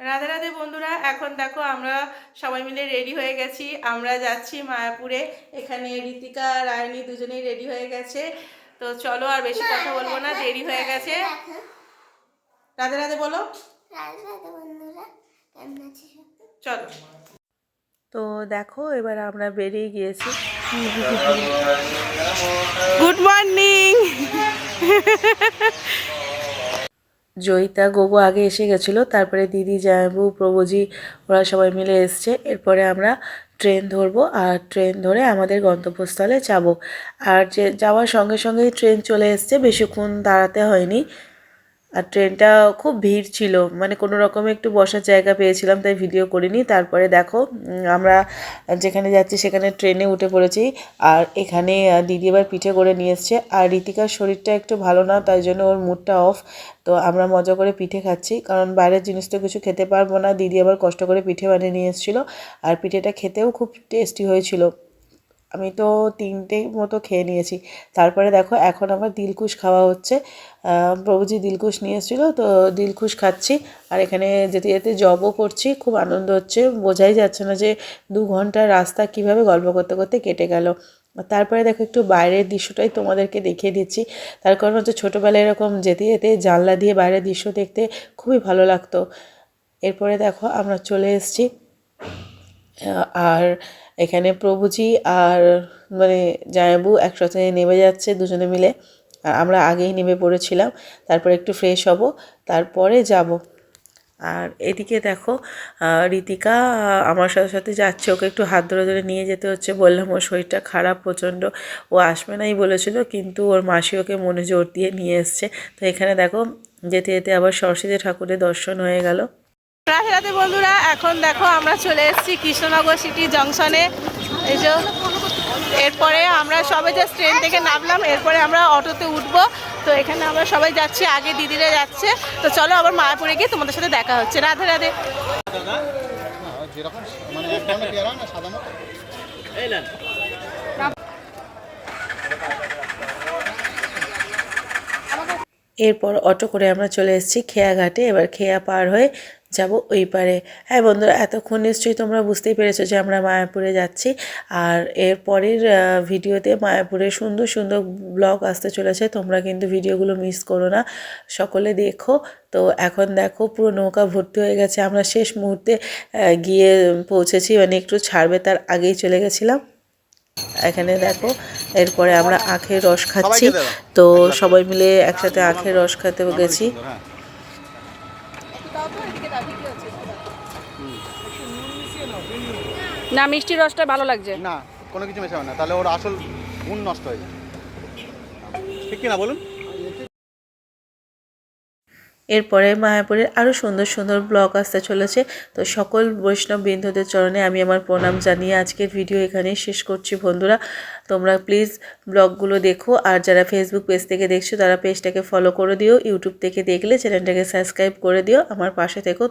রাধে রাধে বন্ধুরা এখন দেখো আমরা সবাই মিলে রেডি হয়ে গেছি। আমরা যাচ্ছি মায়াপুরে। এখানে ঋতিকা রায়নি দুজনেই রেডি হয়ে গেছে। তো চলো আর বেশি কথা বলব না দেরি হয়ে গেছে। রাধে রাধে বলো। চলো। তো দেখো এবার আমরা বেরিয়ে গিয়েছি। গুড মর্নিং জয়িতা গোগো আগে এসে গেছিল, তারপরে দিদি জায়াবু প্রভুজি, ওরা সবাই মিলে এসছে। এরপরে আমরা ট্রেন ধরবো আর ট্রেন ধরে আমাদের গন্তব্যস্থলে যাব। আর যে যাওয়ার সঙ্গে সঙ্গেই ট্রেন চলে এসছে, বেশিক্ষণ দাঁড়াতে হয়নি। আর ট্রেনটা খুব ভিড় ছিল। মানে কোনো রকমে একটু বসার জায়গা পেয়েছিলাম, তাই ভিডিও করিনি। তারপরে দেখো আমরা যেখানে যাচ্ছি সেখানে ট্রেনে উঠে পড়েছি। আর এখানে দিদি এবার পিঠে করে নিয়ে এসছে। আর ঋতিকার শরীরটা একটু ভালো না, তাই জন্য ওর মুডটা অফ তো আমরা মজা করে পিঠে খাচ্ছি। কারণ বাইরের জিনিস তো কিছু খেতে পারব না। দিদি আবার কষ্ট করে পিঠে বানিয়ে নিয়ে এসেছিল। আর পিঠেটা খেতেও খুব টেস্টি হয়েছিল। আমি তো তিনটে মতো খেয়ে নিয়েছি। তারপরে দেখো এখন আমার দিলকুশ খাওয়া হচ্ছে। প্রভুজি দিলকুশ নিয়ে এসেছিল, তো দিলকুশ খাচ্ছি। আর এখানে যেতে যেতে জবও করছি, খুব আনন্দ হচ্ছে। বোঝাই যাচ্ছে না যে দু ঘণ্টার রাস্তা কীভাবে গল্প করতে করতে কেটে গেল। তারপরে দেখো একটু বাইরের দৃশ্যটাই তোমাদেরকে দেখিয়ে দিচ্ছি। তার কারণ হচ্ছে ছোটোবেলায় এরকম যেতে যেতে জানলা দিয়ে বাইরের দৃশ্য দেখতে খুবই ভালো লাগতো। এরপরে দেখো আমরা চলে এসেছি। আর এখানে প্রভুজি আর মানে জায়াবু একসাথে নেমে যাচ্ছে দুজনে মিলে। আর আমরা আগেই নেমে পড়েছিলাম তারপর একটু ফ্রেশ হব তারপরে যাব। আর এদিকে দেখো আহ, আমার সাথে সাথে যাচ্ছে ওকে একটু হাত ধরে ধরে নিয়ে যেতে হচ্ছে। বললাম ওর শরীরটা খারাপ প্রচণ্ড ও আসবে নাই বলেছিল কিন্তু ওর মাসি ওকে মনে জোর দিয়ে নিয়ে এসছে। তো এখানে দেখো যেতে যেতে আবার সরস্বতী ঠাকুরের দর্শন হয়ে গেল। রাধে রাধে বন্ধুরা এখন দেখো আমরা চলে এসেছি কৃষ্ণনগর সিটি জংশনে। এই যে এরপরে আমরা সবাই জাস্ট ট্রেন থেকে নামলাম এরপরে আমরা অটোতে উঠবো। তো এখানে আমরা সবাই যাচ্ছি আগে দিদিরা যাচ্ছে। তো চলো আবার মায়াপুরে গিয়ে তোমাদের সাথে দেখা হচ্ছে। রাধে রাধে। যেরকম মানে এক ধরনের পেয়ারা হয় না সাদা মতো এরপর অটো করে আমরা চলে এসেছি খেয়াঘাটে। এবার খেয়া পার হয়ে যাব ওই পারে। হ্যাঁ বন্ধুরা, এতক্ষণ নিশ্চয়ই তোমরা বুঝতেই পেরেছ যে আমরা মায়াপুরে যাচ্ছি। আর এর পরের ভিডিওতে মায়াপুরে সুন্দর সুন্দর ব্লগ আসতে চলেছে। তোমরা কিন্তু ভিডিওগুলো মিস করো না। সকলে দেখো। তো এখন দেখো, পুরো নৌকা ভর্তি হয়ে গেছে। আমরা শেষ মুহূর্তে গিয়ে পৌঁছেছি। মানে একটু ছাড়বে, তার আগেই চলে গেছিলাম। এখানে দেখো এরপরে আমরা আখের রস খাচ্ছি। তো সবাই মিলে একসাথে আখের রস খেতে গেছি। হ্যাঁ। না মিষ্টি রসটা ভালো লাগছে। না কোনো কিছু মেশাবে না। তাহলে ওর আসল গুণ নষ্ট হয়ে যায়। ঠিক কিনা বলুন? এরপরে মায়াপুরের আরও সুন্দর সুন্দর ব্লগ আসতে চলেছে। তো সকল বৈষ্ণব বিন্দুদের চরণে আমি আমার প্রণাম জানিয়ে আজকের ভিডিও এখানেই শেষ করছি বন্ধুরা। তোমরা প্লিজ ব্লগগুলো দেখো আর যারা ফেসবুক পেজ থেকে দেখছ তারা পেজটাকে ফলো করে দিও। ইউটিউব থেকে দেখলে চ্যানেলটাকে সাবস্ক্রাইব করে দিও। আমার পাশে থেকো।